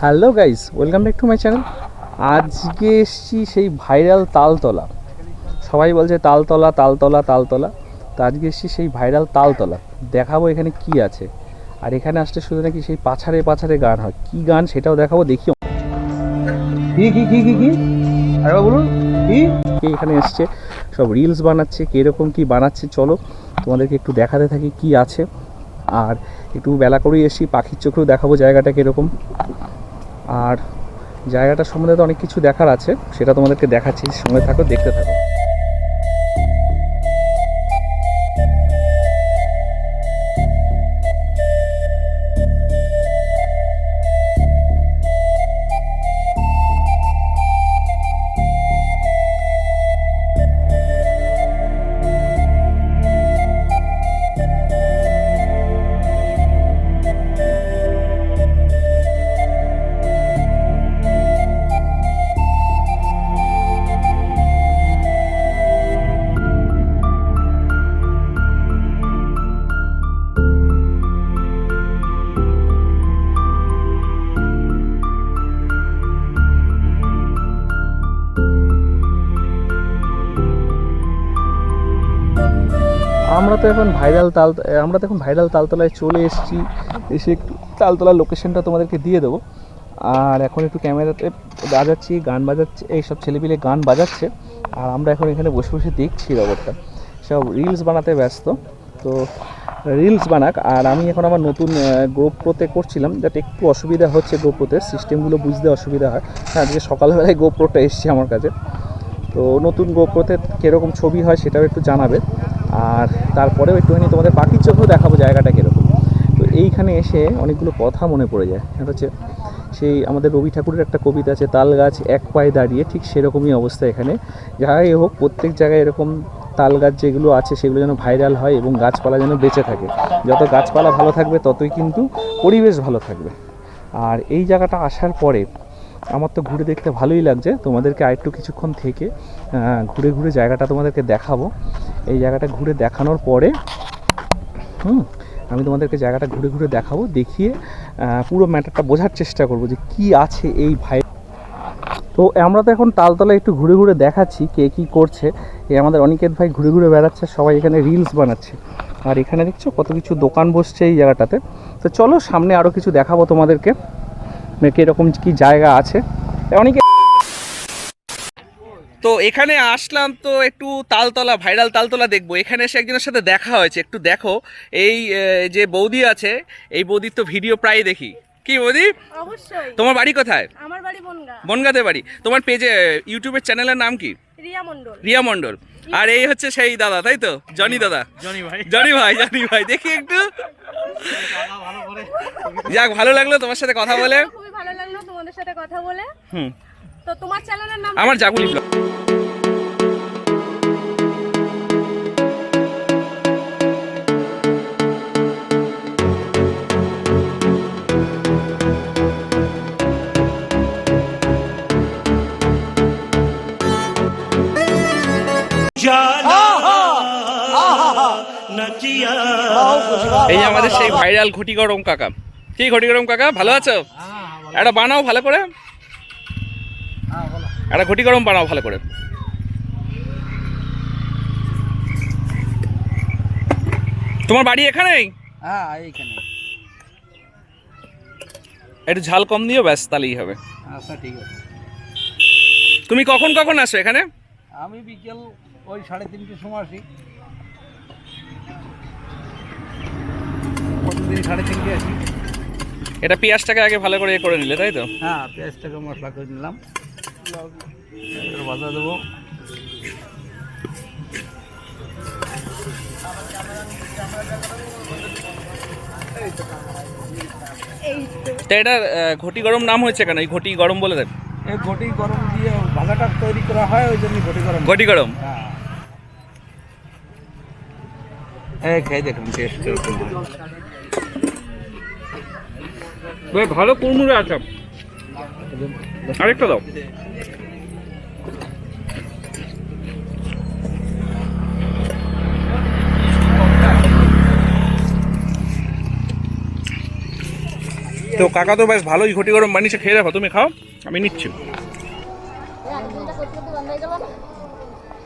Hello guys welcome back to my channel আজকে এসছি সেই ভাইরাল তালতলা। সবাই বলছে তালতলা তালতলা তালতলা। তো আজকে এসছি সেই ভাইরাল তালতলা। দেখাবো এখানে কি আছে। আর এখানে আসলে শুধু নাকি সেই পাছারে পাছারে গান হয়। কি গান সেটাও দেখাবো, দেখিও। কি কি কি কি কি? আরেকবার বলুন, কি? কে এখানে এসছে? সব রিলস বানাচ্ছে, কীরকম কি বানাচ্ছে, চলো তোমাদেরকে একটু দেখাতে থাকি কি আছে। আর একটু বেলা করেই এসি পাখির চোখেও দেখাবো জায়গাটা কীরকম। আর জায়গাটা সম্বন্ধে তো অনেক কিছু দেখার আছে, সেটা তোমাদেরকে দেখাচ্ছি, সঙ্গে থাকো, দেখতে থাকো। আমরা তো এখন ভাইরাল তাল, আমরা তো এখন ভাইরাল তালতলায় চলে এসেছি। এসে একটু তালতলার লোকেশনটা তোমাদেরকে দিয়ে দেবো। আর এখন একটু ক্যামেরাতে বাজাচ্ছি, গান বাজাচ্ছে, এই সব ছেলেপিলে গান বাজাচ্ছে। আর আমরা এখন এখানে বসে বসে দেখছি ব্যাপারটা সব রিলস বানাতে ব্যস্ত। তো রিলস বানাক। আর আমি এখন আমার নতুন গোপ্রোতে করছিলাম। যাতে একটু অসুবিধা হচ্ছে গোপ্রোতে সিস্টেমগুলো বুঝতে অসুবিধা হয়। হ্যাঁ আজকে সকালবেলায় গোপ্রোটা এসছে আমার কাছে। তো নতুন গোপ্রোতে কীরকম ছবি হয় সেটাও একটু জানাবে। আর তারপরে তারপরেও একটুখানি তোমাদের পাখির চোখেও দেখাবো জায়গাটা কীরকম। তো এইখানে এসে অনেকগুলো কথা মনে পড়ে যায়। এটা হচ্ছে, সেই আমাদের রবি ঠাকুরের একটা কবিতা আছে, তাল গাছ এক পায়ে দাঁড়িয়ে, ঠিক সেরকমই অবস্থা এখানে। যাই হোক, প্রত্যেক জায়গায় এরকম তাল গাছ যেগুলো আছে, সেগুলো যেন ভাইরাল হয় এবং গাছপালা যেন বেঁচে থাকে। যত গাছপালা ভালো থাকবে, ততই কিন্তু পরিবেশ ভালো থাকবে। আর এই জায়গাটা আসার পরে আমার তো ঘুরে দেখতে ভালোই লাগছে। তোমাদেরকে আরেকটু কিছুক্ষণ থেকে ঘুরে ঘুরে জায়গাটা তোমাদেরকে দেখাবো। এই জায়গাটা ঘুরে দেখানোর পরে, হুম, আমি তোমাদেরকে জায়গাটা ঘুরে ঘুরে দেখাবো, দেখিয়ে পুরো ম্যাটারটা বোঝার চেষ্টা করব যে কি আছে এই ভাই তো আমরা তো এখন তালতলা একটু ঘুরে ঘুরে দেখাচ্ছি কে কি করছে। এই আমাদের অনিকেত ভাই ঘুরে ঘুরে বেড়াচ্ছে, সবাই এখানে রিলস বানাচ্ছে। আর এখানে দেখছ কত কিছু দোকান বসছে এই জায়গাটাতে। তো চলো সামনে আরও কিছু দেখাবো তোমাদেরকে। কীরকম কি জায়গা আছে? অনেকে তো এখানে আসলাম তো একটু তালতলা ভাইরাল তালতলা দেখব। এখানে এসে একজনের সাথে দেখা হয়েছে। একটু দেখো এই যে বৌদি আছে এই বৌদির তো ভিডিও প্রায় দেখি। কি বৌদি? অবশ্যই। তোমার বাড়ি কোথায়? আমার বাড়ি বনগা। বনগাতে বাড়ি। তোমার পেজে ইউটিউবের চ্যানেলের নাম কি? রিয়া মণ্ডল। রিয়া মণ্ডল। আর এই হচ্ছে সেই দাদা তাই তো? জনি দাদা। জনি ভাই। জনি ভাই জনি ভাই দেখি একটু। যাক ভালো লাগল তোমার সাথে কথা বলে। খুবই ভালো লাগল তোমাদের সাথে কথা বলে। হুম। তো তোমার চ্যানেলের নাম আমার জাগুলি ব্লগ এই আমাদের সেই ভাইরাল ঘটি গরম কাকা। কি ঘটি গরম কাকা? ভালো আছো? একটা বানাও ভালো করে। একটা ঘটি গরম বানাও ভালো করে। তোমার বাড়ি এখানেই হ্যাঁ এইখানে। একটু ঝাল কম দিও ব্যাস তাহলেই হবে। আচ্ছা ঠিক আছে। তুমি কখন কখন আসো এখানে? আমি বিকেল ওই সাড়ে তিনটের সময় আসি। সাড়ে এটা পেঁয়াজটাকে আগে ভালো করে করে নিলে তাই তো? হ্যাঁ পেঁয়াজটাকে মশলা করে নিলাম। ভাজা দেবো। এই তা এটা ঘটি গরম নাম হয়েছে কেন? এই ঘটি গরম বলে দেন। এই ঘটি গরম দিয়ে ভাজাটা তৈরি করা হয় ওই জন্য ঘটি গরম। ঘটি গরম? হ্যাঁ। এই খেয়ে দেখুন টেস্ট ভাই ভালো কুড়মুড়ে আছে। আরেকটা দাও। তো কাকা তো বেশ ভালোই ঘটি গরম বানিয়েছে খেয়ে দেখো তুমি খাও আমি নিচ্ছি।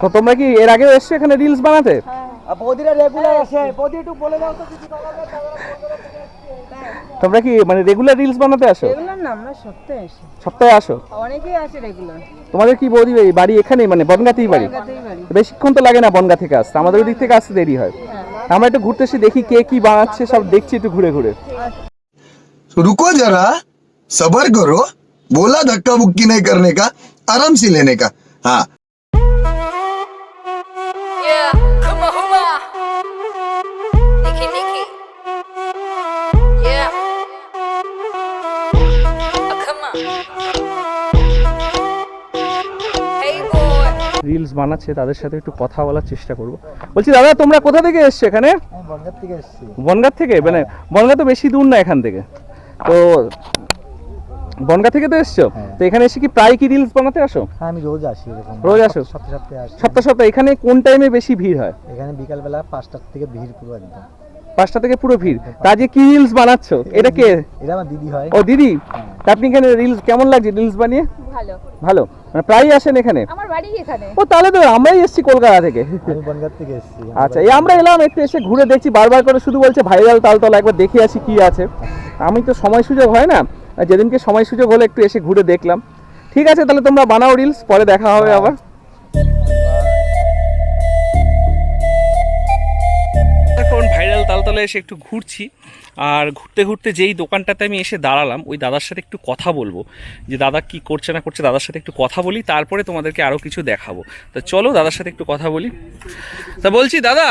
তো তোমরা কি এর আগেও এসছো এখানে রিলস বানাতে? হ্যাঁ। বৌদিরা রেগুলার আসে। বৌদি একটু বলে দাও তো কিছু তোমরা কি মানে রেগুলার রিলস বানাতে আসো রেগুলার না আমরা সপ্তাহে আসি সপ্তাহে আসো অনেকেই আসে রেগুলার তোমাদের কি বৌদি এই বাড়ি এখানেই মানে বনগাতেই বাড়ি কলকাতায় বাড়ি বেশিক্ষণ তো লাগে না বনগা থেকে আসতে আমাদের ওই দিক থেকে আসতে দেরি হয় আমরা একটু ঘুরতে এসে দেখি কে কি বানাচ্ছে সব দেখছি একটু ঘুরে ঘুরে तो रुको जरा सबर करो बोला धक्का मुक्की नहीं करने का आराम से लेने का हाँ রিলস বানাচ্ছে তাদের সাথে একটু কথা বলার চেষ্টা করব। বলছি দাদা তোমরা কোথা থেকে এসছো এখানে? বনগাঁ থেকে এসেছি। বনগাঁ থেকে? মানে বনগাঁ তো বেশি দূর না এখান থেকে। তো বনগাঁ থেকে তো এসছো? তো এখানে এসে কি প্রায় কি রিলস বানাতে আসো? হ্যাঁ আমি রোজ আসি এরকম। রোজ আসো? সপ্তাহে সপ্তাহে আসি। সপ্তাহ সপ্তাহ এখানে কোন টাইমে বেশি ভিড় হয়? এখানে বিকালবেলা পাঁচটার থেকে ভিড় পুরো একদম। পাঁচটা থেকে পুরো ভিড়। তা যে কি রিলস বানাচ্ছো? এটা কে? এটা আমার দিদি হয়। ও দিদি? তা আপনি এখানে রিলস কেমন লাগছে? রিলস বানিয়ে? ভালো। ভালো। মানে প্রায়ই আসেন এখানে? আমার বাড়ি এখানে। ও তাহলে তো আমরাই এসেছি কলকাতা থেকে। আমি বনগাঁ থেকে এসেছি। আচ্ছা এই আমরা এলাম একটু এসে ঘুরে দেখছি বারবার করে শুধু বলছে ভাইরাল তালতলা একবার দেখে আসি কি আছে। আমি তো সময় সুযোগ হয় না যেদিনকে সময় সুযোগ হলে একটু এসে ঘুরে দেখলাম। ঠিক আছে তাহলে তোমরা বানাও রিলস পরে দেখা হবে আবার। তালতলায় এসে একটু ঘুরছি। আর ঘুরতে ঘুরতে যেই দোকানটাতে আমি এসে দাঁড়ালাম ওই দাদার সাথে একটু কথা বলব। যে দাদা কি করছে না করছে দাদার সাথে একটু কথা বলি তারপরে তোমাদেরকে আরও কিছু দেখাবো। তো চলো দাদার সাথে একটু কথা বলি। তা বলছি দাদা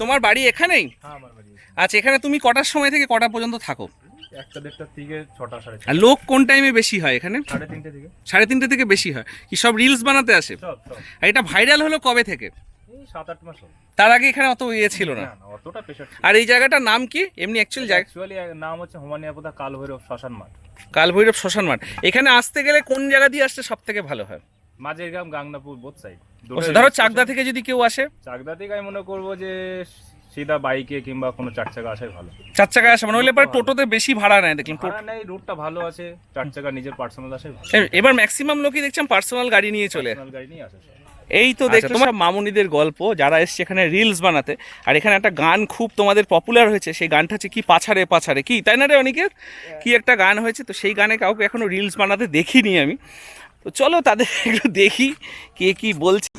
তোমার বাড়ি এখানেই? আচ্ছা এখানে তুমি কটার সময় থেকে কটা পর্যন্ত থাকো? আর লোক কোন টাইমে বেশি হয় এখানে? সাড়ে তিনটে থেকে বেশি হয়। কি সব রিলস বানাতে আসে? আর এটা ভাইরাল হলো কবে থেকে? সাত আট মাস তার আগে এখানে অত ইয়ে ছিল না। অতটা প্রেশার আর এই জায়গাটার নাম কি? এমনি অ্যাকচুয়াল জায়গা? অ্যাকচুয়ালি নাম হচ্ছে হোমানিয়াপদা কাল ভৈরব শ্মশান মাঠ। কালভৈরব শ্মশান মাঠ। এখানে আসতে গেলে কোন জায়গা দিয়ে আসতে সব থেকে ভালো হয়? মাঝের গ্রাম গাংনাপুর বোথ সাইড ধরো চাকদা থেকে যদি কেউ আসে? চাকদা থেকে আমি মনে করব যে সিধা বাইকে কিংবা কোনো চার চাকা আসাই ভালো। চার চাকায় আসে মানে হলে পরে টোটোতে বেশি ভাড়া নেয় দেখলাম ভাড়া নেই রুটটা ভালো আছে। চার চাকা নিজের পার্সোনাল এ- এবার ম্যাক্সিমাম লোকই দেখছিলাম পার্সোনাল গাড়ি নিয়ে চলে। পার্সোনাল গাড়ি নিয়ে আসে। এই তো দেখো তোমার মামুনিদের গল্প যারা এসছে এখানে রিলস বানাতে। আর এখানে একটা গান খুব তোমাদের পপুলার হয়েছে সেই গানটা হচ্ছে কি পাছারে পাছারে কি তাই না রে অনেকের কি একটা গান হয়েছে তো সেই গানে কাউকে এখনও রিলস বানাতে দেখিনি আমি। তো চলো তাদের একটু দেখি কে কি বলছে।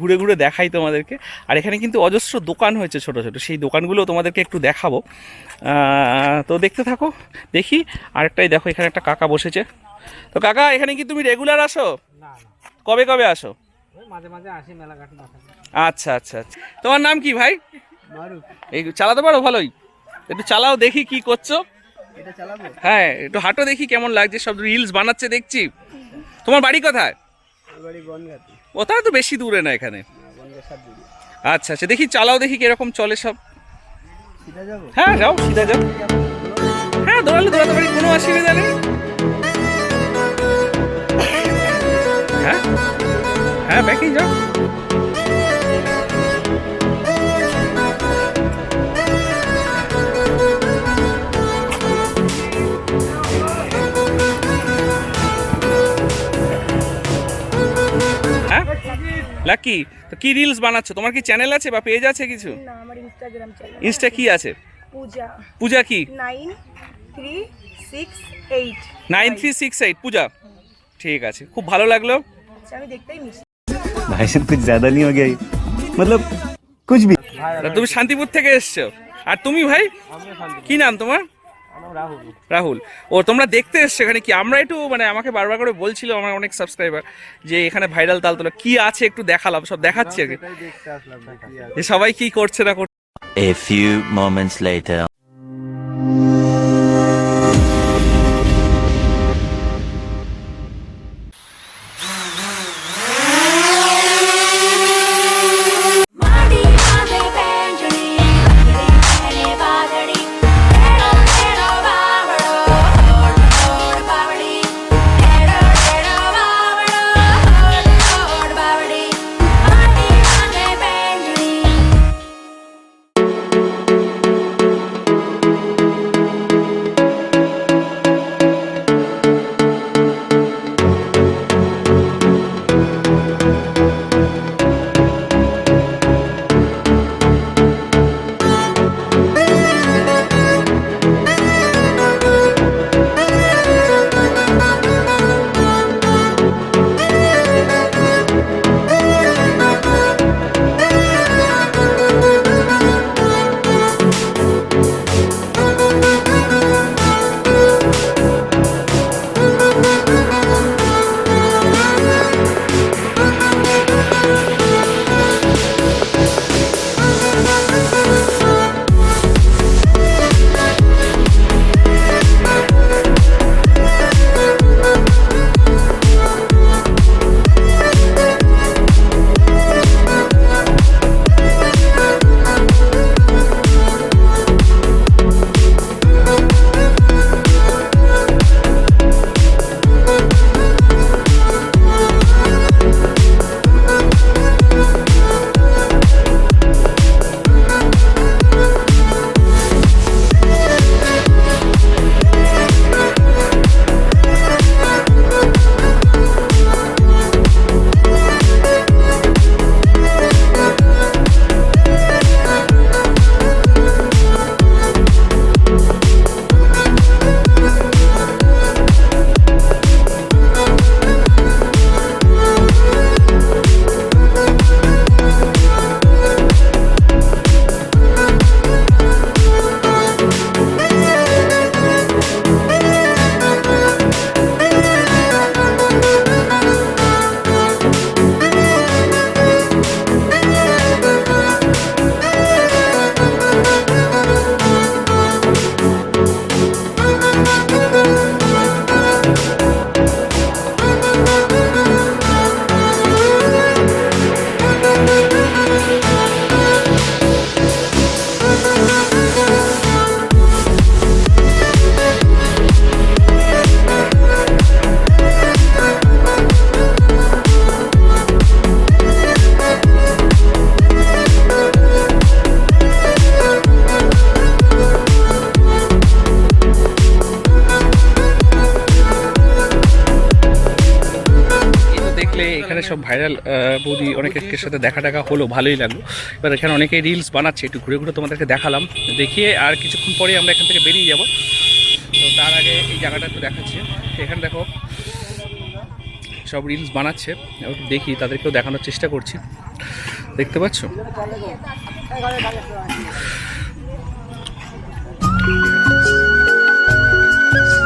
ঘুরে ঘুরে দেখাই তোমাদেরকে। আর এখানে কিন্তু অজস্র দোকান হয়েছে ছোট ছোট। সেই দোকানগুলো তোমাদেরকে একটু দেখাবো। তো দেখতে থাকো দেখি। আরেকটাই দেখো এখানে একটা কাকা বসেছে। তো কাকা এখানে কি তুমি রেগুলার আসো? কবে কবে আসো? আচ্ছা আচ্ছা আচ্ছা। তোমার নাম কি ভাই? এই চালাতে পারো? ভালোই। একটু চালাও দেখি কি করছ। হ্যাঁ একটু হাঁটো দেখি কেমন লাগছে। সব রিলস বানাচ্ছে দেখছি। তোমার বাড়ি কোথায়? তাহলে তো বেশি দূরে না এখানে। আচ্ছা আচ্ছা। দেখি চালাও দেখি কীরকম চলে সব। হ্যাঁ যাও সিধা যাও। হ্যাঁ দৌড়ালে দৌড়াতে পারি কোনো অসুবিধা নেই। হ্যাঁ ব্যাকেই যাও। হ্যাঁ? লাকি তো কি রিলস বানাচ্ছ? তোমার কি চ্যানেল আছে বা পেজ আছে কিছু? না আমার ইনস্টাগ্রাম চ্যানেল ইনস্টা কি আছে? পূজা। পূজা কি? Nine three six eight nine three six eight Puja. ঠিক আছে খুব ভালো লাগল। আচ্ছা আমি দেখতেই মিশি भाई साहब कुछ ज्यादा नहीं हो गया ये? मतलब कुछ भी তা তুমি শান্তিপুর থেকে এসছো আর তুমি ভাই কি নাম তোমার রাহুল ও তোমরা দেখতে এসছো এখানে কি আমরা একটু মানে আমাকে বারবার করে বলছিল আমার অনেক সাবস্ক্রাইবার যে এখানে ভাইরাল তালতলা কি আছে একটু দেখালাম সব দেখাচ্ছি আর কি যে সবাই কি করছে না করছে A few moments later. দেখলে এখানে সব ভাইরাল বৌদি অনেকের সাথে দেখা টাকা হলো, ভালোই লাগল। এবার এখানে অনেকে রিলস বানাচ্ছে, একটু ঘুরে ঘুরে তোমাদেরকে দেখালাম। দেখিয়ে আর কিছুক্ষণ পরে আমরা এখান থেকে বেরিয়ে যাব। তো তার আগে এই জায়গাটা একটু দেখাচ্ছি। এখানে দেখো, সব রিলস বানাচ্ছে। দেখি, তাদেরকেও দেখানোর চেষ্টা করছি। দেখতে পাচ্ছ? এই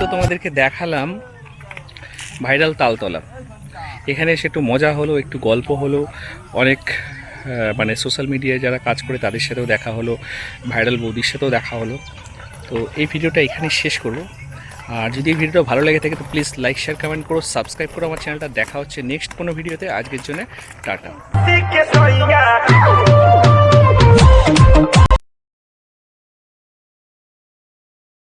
তো তোমাদেরকে দেখালাম ভাইরাল তালতলা। এখানে এসে একটু মজা হলো, একটু গল্প হলো, অনেক মানে সোশ্যাল মিডিয়ায় যারা কাজ করে তাদের সাথেও দেখা হলো, ভাইরাল বৌদির সাথেও দেখা হলো। তো এই ভিডিওটা এখানে শেষ করব। আর যদি এই ভিডিওটা ভালো লেগে থাকে তো প্লিজ লাইক শেয়ার কমেন্ট করো সাবস্ক্রাইব করো, আমার চ্যানেলটা দেখা হচ্ছে নেক্সট কোনো ভিডিওতে। আজকের জন্য টাটা।